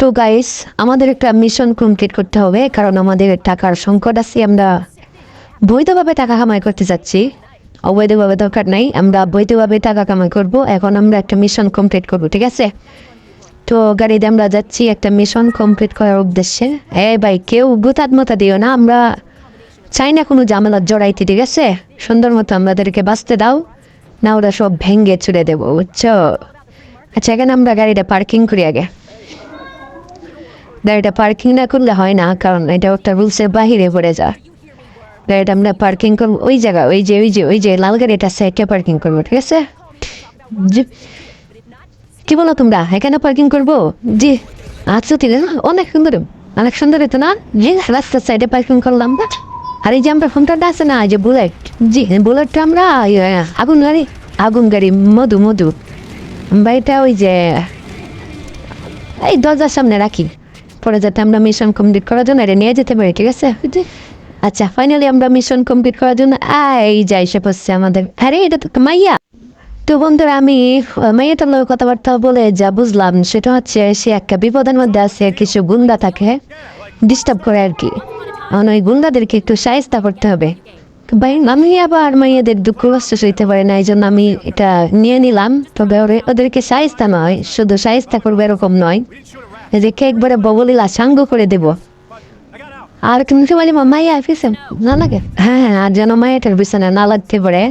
তো গাইস আমাদের একটা মিশন কমপ্লিট করতে হবে, কারণ আমাদের টাকার সংকট আছে, আমরা বৈধভাবে টাকা কামাই করতে যাচ্ছি। অবৈধভাবে দরকার নাই, আমরা বৈধভাবে টাকা কামাই করব, এখন আমরা একটা মিশন কমপ্লিট করব, ঠিক আছে? তো গাড়িতে আমরা যাচ্ছি, একটা মিশন কমপ্লিট করার উদ্দেশ্যে। এ ভাই, কেউ গুতাত মতা দিও না, আমরা চাই না কোনো ঝামেলা জড়াইতে, ঠিক আছে? সুন্দর মতো আমাদেরকে বাঁচতে দাও, না ওরা সব ভেঙ্গে ছুড়ে দেবো, বুঝছ? আচ্ছা এখানে আমরা গাড়িটা পার্কিং করি আগে। গাড়িটা পার্কিং না করলে হয় না কারণ এটা একটা রুলসের বাহিরে পড়ে যায় গাড়িটা আমরা পার্কিং করব ওই জায়গা ওই যে ওই যে ওই যে লাল গাড়িটা সাইডটা পার্কিং করব ঠিক আছে? কি বলো তোমরা এখানে পার্কিং করব? জি আচ্ছা ঠিক আছে অনেক সুন্দর অনেক সুন্দর হতো না? জি রাস্তার সাইডে পার্কিং করলাম। না আর এই যে আমরা ফোনটা আছে না যে বুলেট জি বুলেটটা আমরা ইয়ে, আগুন গাড়ি আগুন গাড়ি মধু মধু। বাড়িটা ওই যে এই দরজার সামনে রাখি। পরে যাতে আমরা মিশন কমপ্লিট করার জন্য এটা নিয়ে যেতে পারি ঠিক আছে? আচ্ছা ফাইনালি আমরা মিশন কমপ্লিট করার জন্য এই যাই এসে পড়ছে আমাদের। আরে এটা তো মাইয়া। তো বন্ধুরা আমি মেয়েটার লোক কথাবার্তা বলে যা বুঝলাম সেটা হচ্ছে সে একটা বিপদের মধ্যে আছে কিছু গুন্ডা থাকে ডিস্টার্ব করে আর কি। এখন ওই গুন্ডাদেরকে একটু সাহিস্তা করতে হবে। ভাই আমি আবার মেয়েদের দুঃখ কষ্ট সইতে পারে না এই জন্য আমি এটা নিয়ে নিলাম। তবে ওরে- ওদেরকে সাহিস্তা নয় শুধু সাহিস্তা করবে এরকম নয়। এদেরকে একবারে ববলিলা সাঙ্গ করে দেব। আর কিন্তু বলি মাইয়া পিছে না লাগে? হ্যাঁ হ্যাঁ আর যেন মায়ের পিছনে না লাগতে পারে।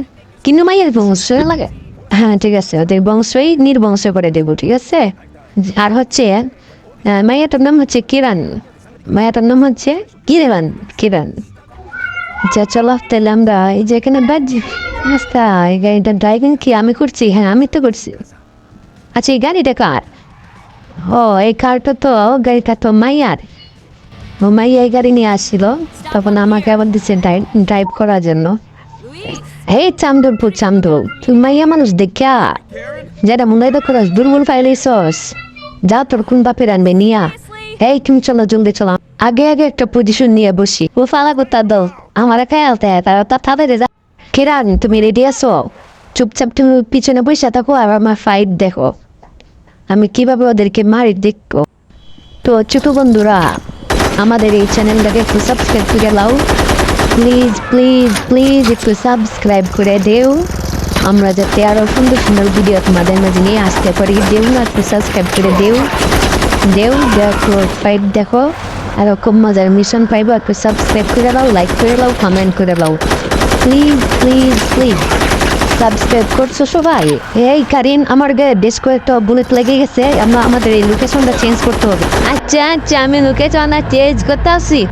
কিন্তু মায়ের বংশ লাগে। হ্যাঁ ঠিক আছে ওদের বংশই নির্বংশ করে দেবো ঠিক আছে? আর হচ্ছে আহ, মায়েরটার নাম হচ্ছে কিরণ মায়েরটার নাম হচ্ছে কিরণ কিরণ আচ্ছা চলো তাহলে আমরা এই যে এখানে বাজি রাস্তা এই গাড়িটা ড্রাইভিং কি? আমি করছি? হ্যাঁ আমি তো করছি। আচ্ছা এই গাড়িটা কার? ও, এই কারটা তো গাড়িটা তো মাইয়ার। ও মাইয়া এই গাড়ি নিয়ে আসছিল, তখন আমাকে আবার দিচ্ছে ড্রাইভ করার জন্য। এই চামদুরপুর, চামদুর। তুই মাইয়া মানুষ দেখা যেটা মনে করাস দুর্বল ফাইলেছস যা তোর কোন বাপের আনবে, নিয়া। এই তুমি চলো, জলদি চলো। আগে আগে একটা পজিশন নিয়ে বসি। ও ফালা করতে দল, আমার খেয়ালতে তারা তা তাদের কেরান, তুমি রেডি আছো? চুপচাপ তুমি পিছনে বসে থাকো, আর আমার ফাইট দেখো। আমি কীভাবে ওদেরকে মারি দেখব? তো ছোট বন্ধুরা, আমাদের এই চ্যানেলটাকে একটু সাবস্ক্রাইব করে লাও প্লিজ প্লিজ প্লিজ একটু সাবস্ক্রাইব করে দেও। আমরা যাতে আরও সুন্দর সুন্দর ভিডিও তোমাদের মাঝে নিয়ে আসতে পারি। দেও না একটু সাবস্ক্রাইব করে দেও। দেও, দেখো ফাইট দেখো। আর খুব মজার মিশন পাইবো একটু সাবস্ক্রাইব করে দাও লাইক করে দাও কমেন্ট করে দাও। প্লিজ প্লিজ প্লিজ সাবস্ক্রাইব করছ সবাই? এই কারিন, আমার গায়ে বেশ কয়েকটা বুলেট লেগে গেছে, আমরা আমাদের এই লোকেশনটা চেঞ্জ করতে হবে। আচ্ছা আচ্ছা আমি লোকেশনটা চেঞ্জ করতে আসি।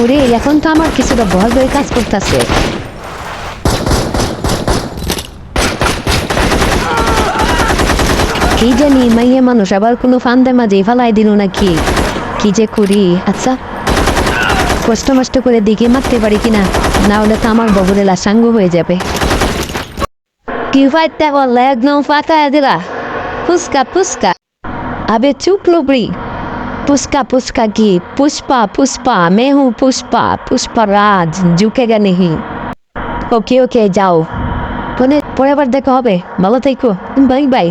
ওরে, এখন তো আমার কিছুটা ভয় ভয় কাজ করতেছে। কি জানি, মাইয়া মানুষ আবার কোনো ফান্দে মাঝে ফালাই দিল নাকি? কি যে করি আচ্ছা। কষ্ট মষ্ট করে দিকে মারতে পারি কিনা না হলে তো আমার ববরেলা সাঙ্গ হয়ে যাবে কি ফাইটটা বললে একদম ফাঁকা দিলা ফুসকা ফুসকা আবে চুপ লোবরি पुष्का पुष्का की पुष्पा पुष्पा मैं हूँ पुष्पा पुष्पा राज झुकेगा नहीं ওকে ওকে যাও পরে পরে আবার দেখা হবে ভালো থেকো বাই বাই